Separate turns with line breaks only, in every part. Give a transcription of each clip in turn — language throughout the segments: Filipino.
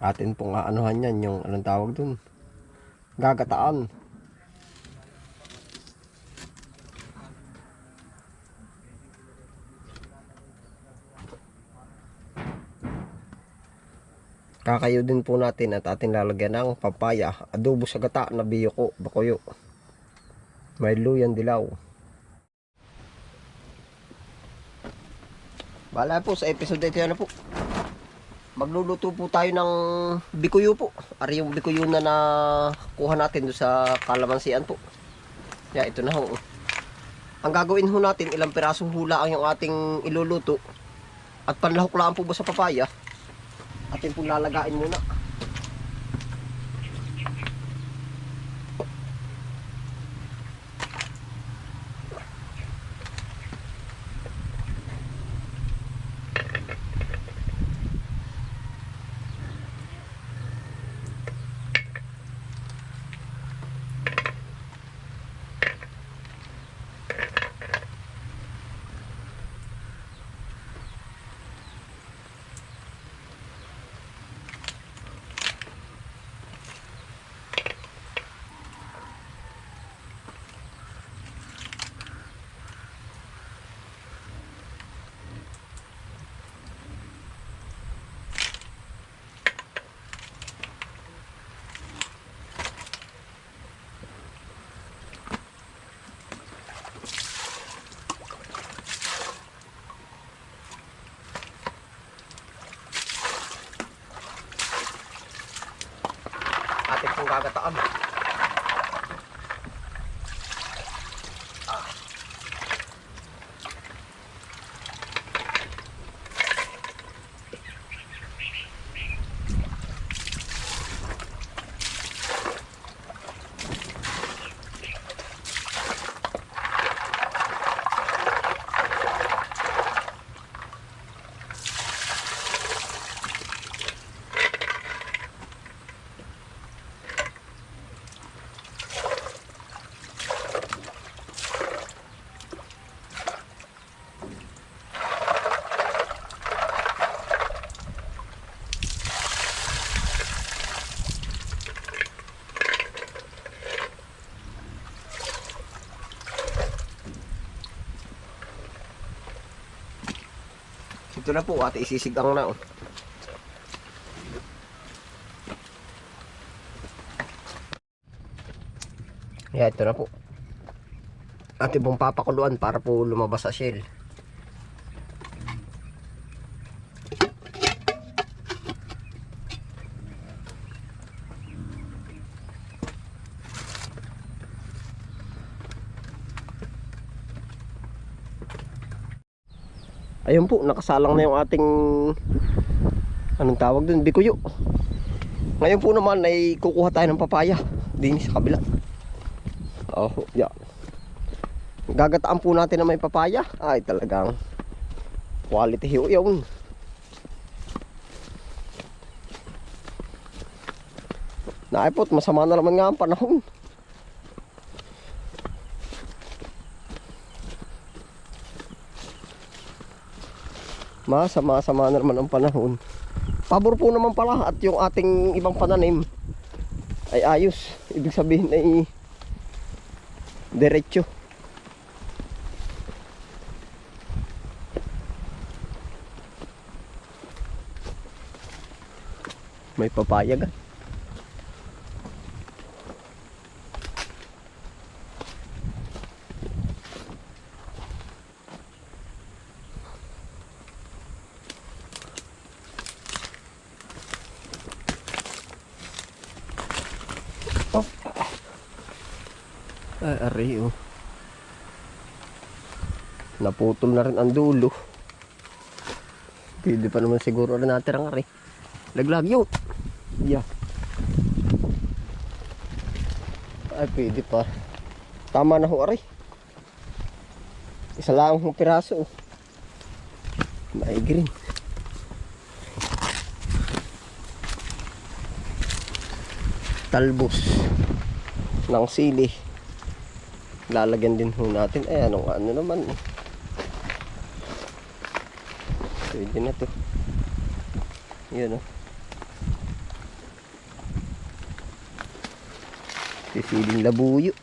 Atin pong aanuhan yan, yung anong tawag dun? Gagataan. Kakayo din po natin at atin lalagyan ng papaya, adobo sa gata na biyoko, bakuyo. May luyan dilaw. Bala po sa episode ito na po. Magluluto po tayo ng bikuyo po. Ari yung bikuyo na nakuha natin do sa kalamansian po. Ya, ito na ho. Ang gagawin ho natin, ilang pirasong hula ang yung ating iluluto. At panlahok lang po ba sa papaya. Atin po lalagain muna. Atin pong gagataan. Ito na po, ate isisigang na. Oh. Yeah, ito na po. Ate pong papakuluan para po lumabas sa shell. Ayun po, nakasalang na yung ating anong tawag dun, bikuyo. Ngayon po naman ay kukuha tayo ng papaya din sa kabila. Oh, yeah. Gagataan po natin na may papaya. Ay, talagang quality ho yun. Naipot, masama na naman nga ang panahon. Masama-sama na naman ang panahon. Pabor po naman pala at yung ating ibang pananim ay ayos. Ibig sabihin ay diretso. May papayag ah. Ay, ari oh. Naputol na rin ang dulo. Pwede pa naman siguro rin natin ang ari. Laglag yun. Yeah. Ay, pwede pa. Tama na ho ari. Isa lang ho piraso. oh. May green. talbos ng sili lalagyan din ho natin. Eh anong ano naman? Eh. pwede na to. Yun oh. Sisiling labuyo.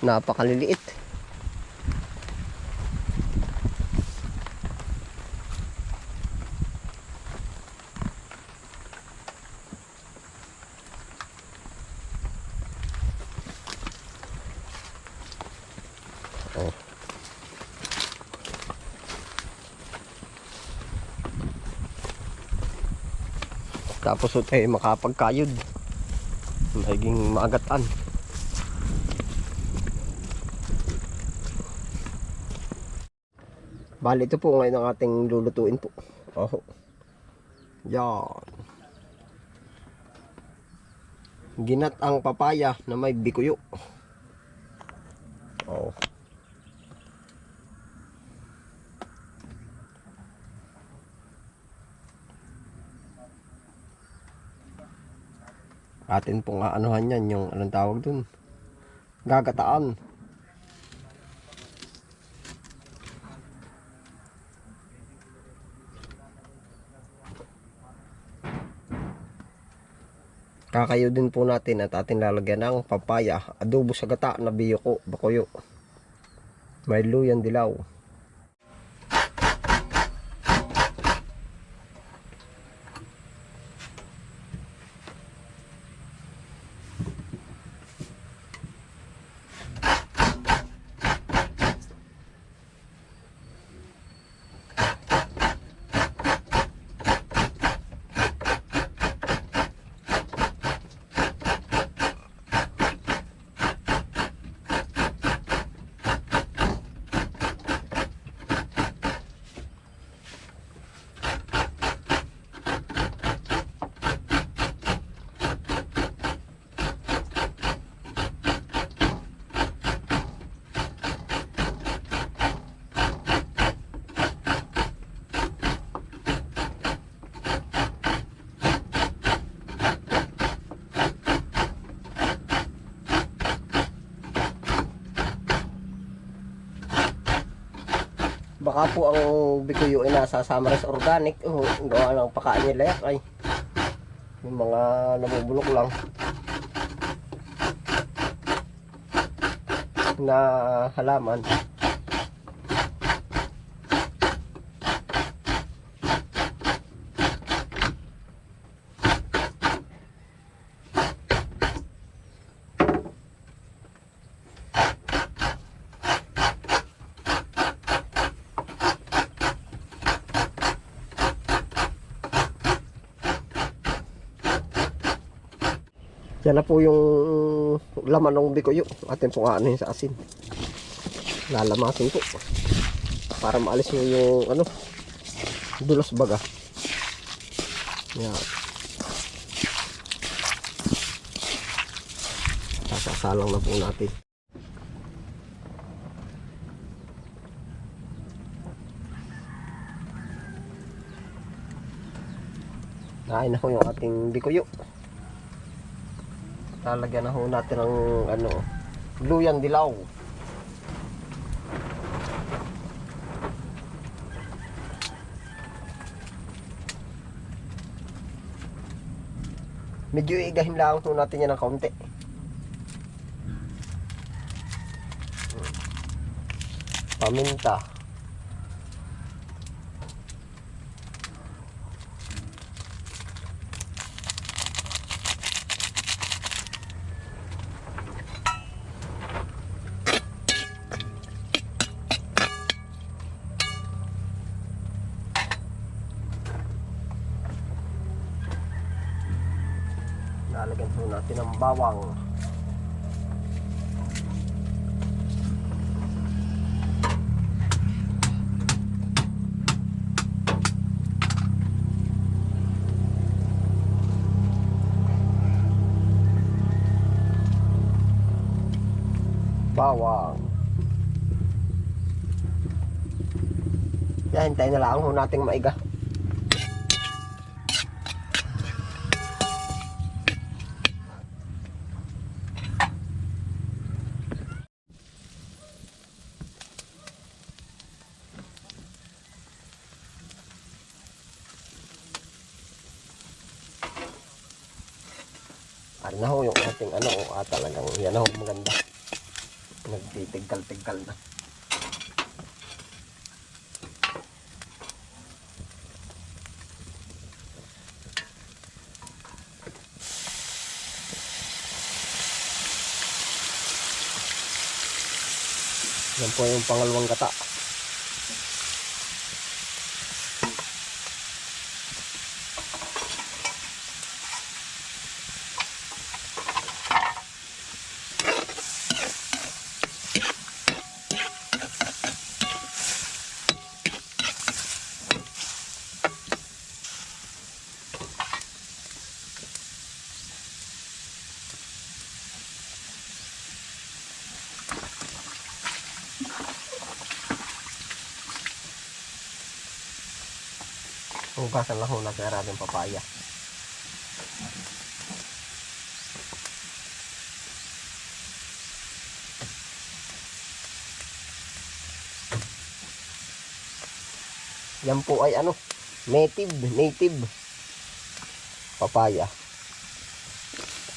Napakaliliit. Tapos ito ay makapagkayod. Magiging maagatan. Bali ito po ngayon ang ating lulutuin po. Oh. Yan. Ginat ang papaya na may bikuyo. Oh. Atin pong aanuhan yan yung anong tawag dun. Gagataan. Kakayo din po natin at atin lalagyan ng papaya, adobo sa gata na biyoko, bakoyo. May luyan dilaw. Baka po ang bikuyo ay nasa Samaras Organic. Oh, gawa ng pakain nila yak ay. Yung mga namubulok lang. Na halaman. Yan na po yung laman ng bikuyo. Atin pong aanin sa asin. Lalamasin po. Para maalis mo yung ano, dulos baga. Yan. Sasalang na po natin. Nain na ho yung ating bikuyo lalagyan na ho natin ng ano luyan dilaw. Medyo igahin lang ho natin yan ng kaunti. Paminta lalagyan po natin ng bawang. Bawang. Yan hintayin na lang ho nating maiga Ano na ho yung ating ano, oh, ah, talagang yan ho, maganda. Nagtitigkal-tigkal na. Yan po yung pangalawang gata. Hugasan lang ho natin ang ating papaya. Yan po ay ano, native, native papaya.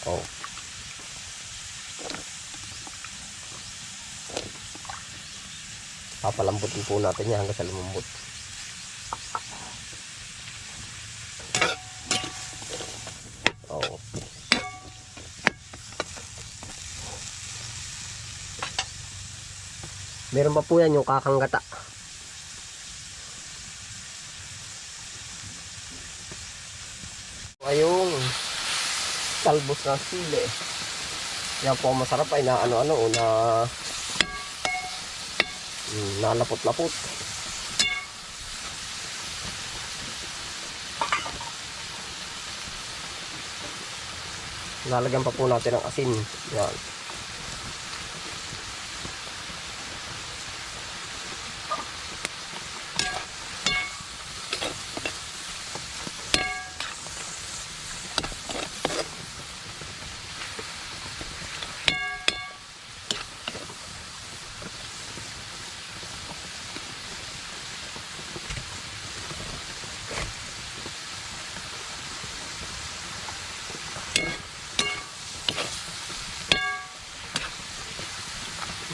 Oh. Papalambutin po natin yan hanggang sa lumambot. Meron pa po yan yung kakanggata. Ayun. Talbos ng sili. Yan po masarap ay na ano-ano na mm, nalapot-lapot. Lalagyan pa po natin ng asin. Yan.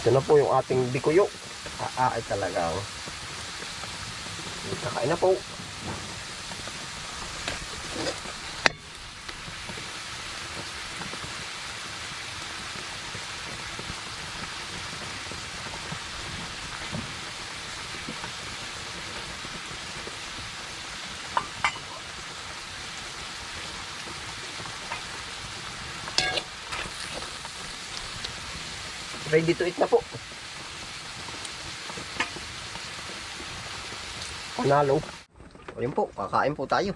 Ito na po yung ating bikuyo. Ah, ah, ay talagang. Kakain na po. Ready to eat na po. Panalo. O yun po, kakain po tayo.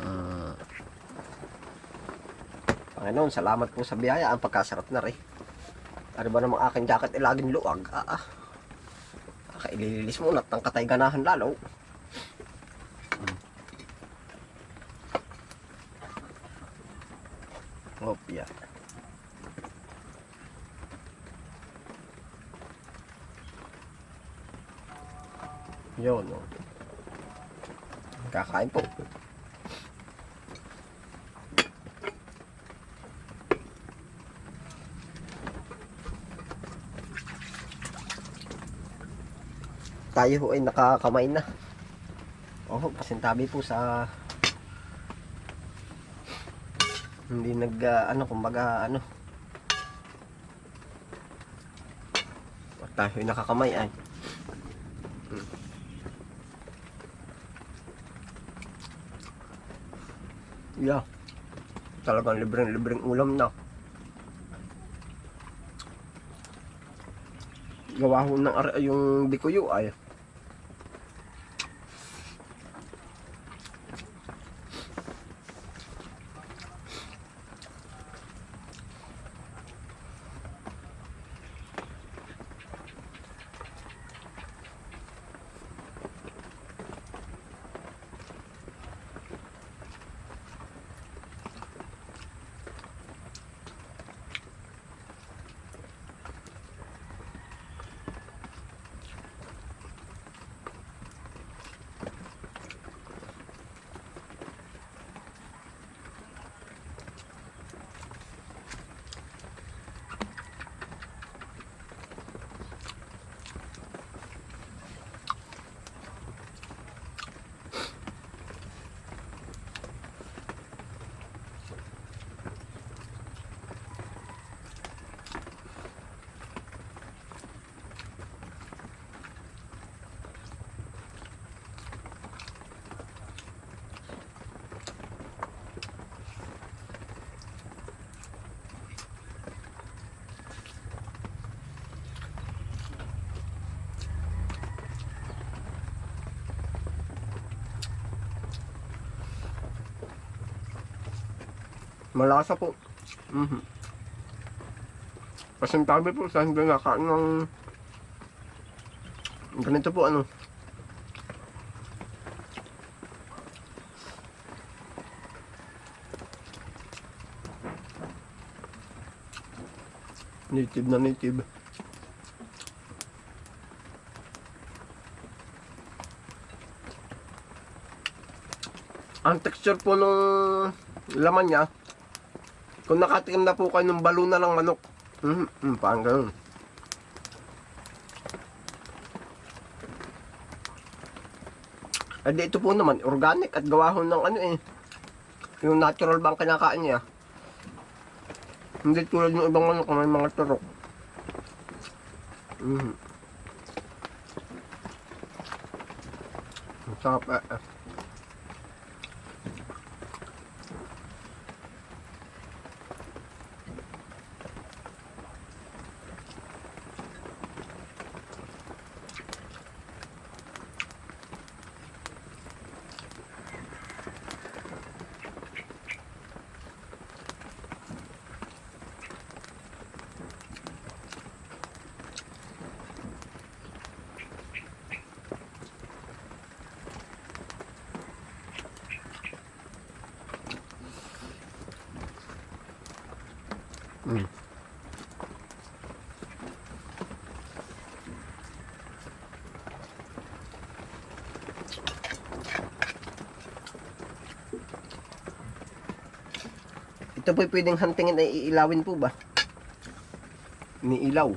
Mm. Panginoon, salamat po sa biyaya. Ang pagkasarap na rin. Ano ba namang aking jacket ay laging luwag? Ah, ah. Kailililis mo at ang katay ganahan lalo. Mm. Hop, yeah. Yun, no. Kakain po. Tayo ho ay nakakamay na. Oh, pasintabi po sa hindi nag ah, ano kumbaga ano tayo ay nakakamay ay Yeah. Talagang libreng-libreng ulam na. Gawa ho ng yung bikuyo ay.
Malasa po. Mhm. Pasintabi po sa hindi nakain ng ganito po ano. Native na native. Ang texture po nung laman niya, kung nakatikim na po kayo ng baluna ng manok, mm, mm, parang ganun. Eh di ito po naman, organic at gawa ho ng ano eh. Yung natural bang kinakain niya. Hindi tulad ng ibang manok, may mga turok. Mm. Ang sarap eh. eh. Ito po pwedeng hantingin ay iilawin po ba? Ni ilaw.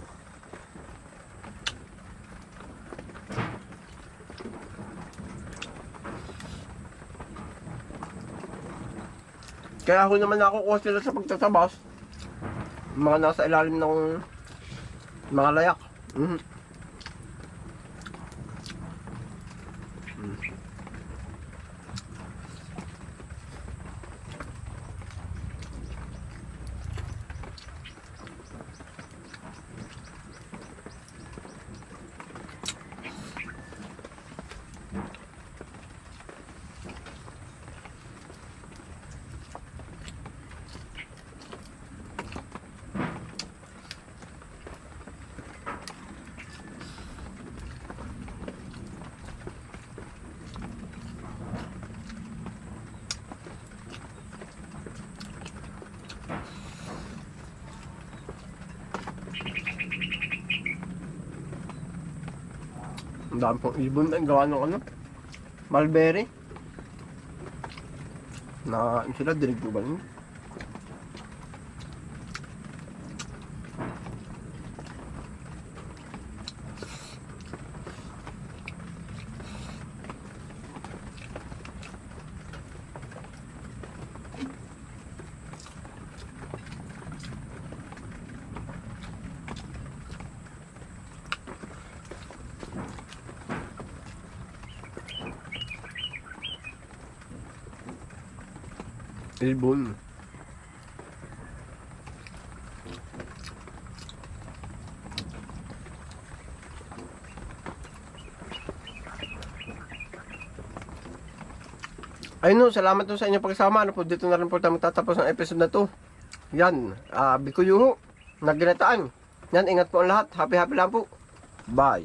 Kaya ako naman nakukuha sila sa pagtatabas mga nasa ilalim ng mga layak. Mhm. Ang dami pong ibon na gawa ng ano? Mulberry. Na sila dinig po ba yun? Ibon. Ayun no, salamat po sa inyong pagsama. Ano po, dito na rin po tayo magtatapos ng episode na to. Yan, ah, Bikuyuho, naginataan. Yan, ingat po ang lahat. Happy happy lang po. Bye.